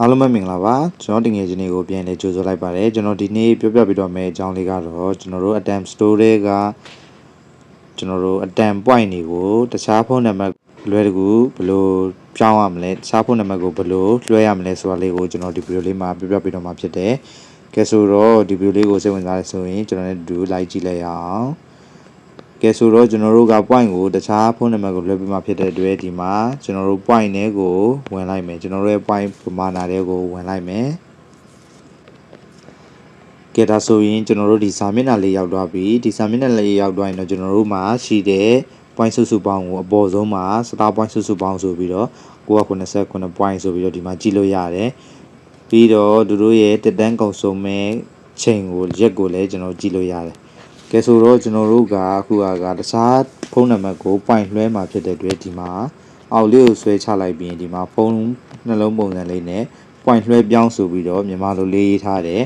အားလုံးပဲမင်္ဂလာပါကျွန်တော်တငယ်ချင်းတွေကိုပြန်လဲကြိုဆိုလိုက်ပါတယ်ကျွန်တော်ဒီနေ့ပြောပြပေးတော့မယ့်အကြောင်းလေးကတော့ကျွန်တော်တို့ attempt store တွေကကျွန်တော်တို့ attempt point တွေကိုတခြားဖုန်းနံပါတ်လွယ်တကူဘယ်လိုပြောင်းရမလဲတခြားဖုန်းနံပါတ်ကိုဘယ်လိုလွှဲရမလဲဆိုတာလေးကိုကျွန်တော်ဒီဗီဒီယိုလေးမှာပြောပြပေးတော့မှာဖြစ်တယ်ကဲဆိုတော့ဒီဗီဒီယိုလေးကိုစိတ်ဝင်စားတယ်ဆိုရင်ကျွန်တော်လည်းဒီလိုက်ကြည့်လိုက်ရအောင် ကဲဆိုတော့ကျွန်တော်တို့က point ကိုတခြားဖုန်းနံပါတ်ကိုလွှဲပေးမှဖြစ်တဲ့အတွက်ဒီမှာကျွန်တော်တို့ point တွေကိုဝင်လိုက်မယ်ကျွန်တော်တို့ရဲ့ point ပမာဏတွေကိုဝင်လိုက်မယ်ကဲဒါဆိုရင်ကျွန်တော်တို့ဒီစာမျက်နှာလေးရောက်သွားပြီဒီစာမျက်နှာလေးရောက်သွားရင်တော့ကျွန်တော်တို့မှာရှိတဲ့ point စုစုပေါင်းကိုအပေါ်ဆုံးမှာ star point စုစုပေါင်းဆိုပြီးတော့989 point ဆိုပြီးတော့ဒီမှာကြည့်လို့ရတယ်ပြီးတော့သူတို့ရဲ့တက်တန်းကုန်စုံမဲ့ချိန်ကိုရက်ကိုလည်းကျွန်တော်ကြည့်လို့ရတယ် ကဲဆိုတော့ကျွန်တော်တို့ကအခုကတခြားဖုန်းနံပါတ်ကို point လွှဲမှာဖြစ်တဲ့အတွက်ဒီမှာအောက်လေးကိုဆွဲချလိုက်ပြီးရင်ဒီမှာဖုန်းနှလုံးပုံစံလေးနဲ့ point လွှဲပြောင်းဆိုပြီးတော့မြန်မာလိုလေးရေးထားတယ်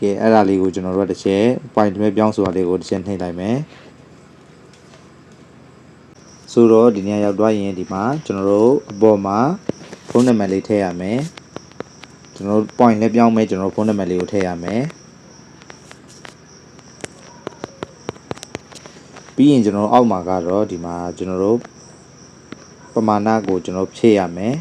ကဲအဲ့ဒါလေးကိုကျွန်တော်တို့ကတစ်ချက် point လွှဲပြောင်းဆိုတာလေးကိုတစ်ချက်နှိပ်လိုက်မယ်ဆိုတော့ဒီနေရာရောက်သွားရင်ဒီမှာကျွန်တော်တို့အပေါ်မှာဖုန်းနံပါတ်လေးထည့်ရမယ်ကျွန်တော်တို့ point လည်းပြောင်းမယ်ကျွန်တော်တို့ဖုန်းနံပါတ်လေးကိုထည့်ရမယ် ပြီးရင်ကျွန်တော်တို့အောက်မှာကတော့ဒီမှာကျွန်တော်တို့ပမာဏကိုကျွန်တော်ဖြည့်ရမယ်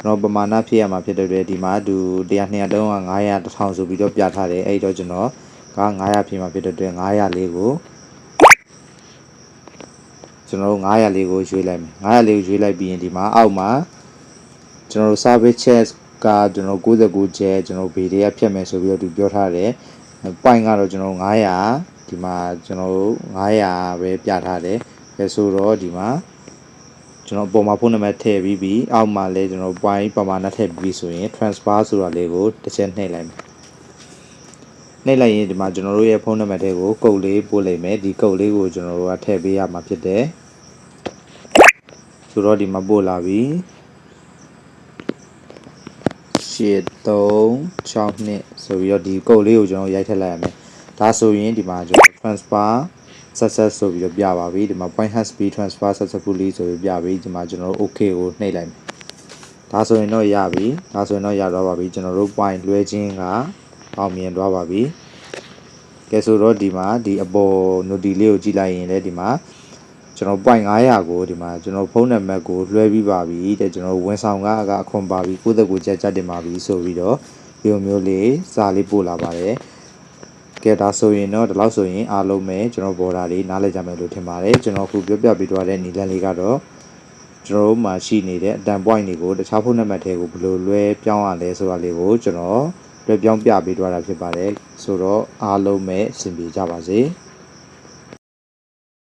ကျွန်တော်ပမာဏဖြည့်ရမှာဖြစ်တဲ့အတွက်ဒီမှာသူ100 200 300 900 1000ဆိုပြီးတော့ပြထားတယ်အဲ့တော့ကျွန်တော်က900ဖြည့်မှာဖြစ်တဲ့အတွက်900လေးကိုကျွန်တော်တို့900လေးကိုရွေးလိုက်မယ်900လေးကိုရွေးလိုက်ပြီးရင်ဒီမှာအောက်မှာကျွန်တော်တို့ service charge ကကျွန်တော်69ကျဲကျွန်တော်ဗီဒီယိုဖြတ်မယ်ဆိုပြီးတော့သူပြောထားတယ် point ကတော့ကျွန်တော်900 ဒီမှာကျွန်တော်တို့900ပဲပြထားတယ်ပဲဆိုတော့ဒီမှာကျွန်တော်ပုံမှာဖုန်းနံပါတ်ထည့်ပြီးပြီးအောက်မှာလည်းကျွန်တော် point ပမာဏထည့်ပြီးဆိုရင် transfer ဆိုတာလေးကိုတစ်ချက်နှိပ်လိုက်မယ်နှိပ်လိုက်ရင်ဒီမှာကျွန်တော်တို့ရဲ့ဖုန်းနံပါတ်တွေကိုကုတ်လေးပို့လိုက်မယ်ဒီကုတ်လေးကိုကျွန်တော်တို့ကထည့်ပေးရမှာဖြစ်တယ်ဆိုတော့ဒီမှာပို့လာပြီရှစ်3 6နှစ်ဆိုပြီးတော့ဒီကုတ်လေးကိုကျွန်တော်ရိုက်ထည့်လိုက်ရမယ် ဒါဆိုရင်ဒီမှာကျွန်တော် transfer success ဆိုပြီးတော့ပြပါပြီဒီမှာ point has been transfer successfully ဆိုပြီးပြပြီဒီမှာကျွန်တော်တို့ okay ကိုနှိပ်လိုက်မယ်ဒါဆိုရင်တော့ရပြီဒါဆိုရင်တော့ရတော့ပါပြီကျွန်တော်တို့ point လွှဲခြင်းကအောင်မြင်သွားပါပြီကဲဆိုတော့ဒီမှာဒီအပေါ် noti လေးကိုကြည့်လိုက်ရင်လည်းဒီမှာကျွန်တော် point 900ကိုဒီမှာကျွန်တော်ဖုန်းနံပါတ်ကိုလွှဲပြီးပါပြီတဲ့ကျွန်တော်ဝန်ဆောင်ကအကအခွန်ပါပြီကိုယ့်သက်ကိုကြက်ကြက်တင်ပါပြီဆိုပြီးတော့ဒီလိုမျိုးလေးစာလေးပို့လာပါတယ်ကဲ ဒါဆိုရင်တော့ဒီလောက်ဆိုရင်အားလုံးပဲကျွန်တော်ဘော်ဒါလေးနားလည်ကြမယ်လို့ထင်ပါတယ်ကျွန်တော်အခုပြောပြပေးသွားတဲ့နီလန်လေးကတော့ကျွန်တော်တို့မှာရှိနေတဲ့အတန် point တွေကိုတခြားဖုန်းနံပါတ်တွေကိုဘယ်လိုလွှဲပြောင်းရလဲဆိုတာလေးကိုကျွန်တော်လွှဲပြောင်းပြပေးသွားတာဖြစ်ပါတယ်ဆိုတော့အားလုံးပဲအဆင်ပြေကြပါစေ။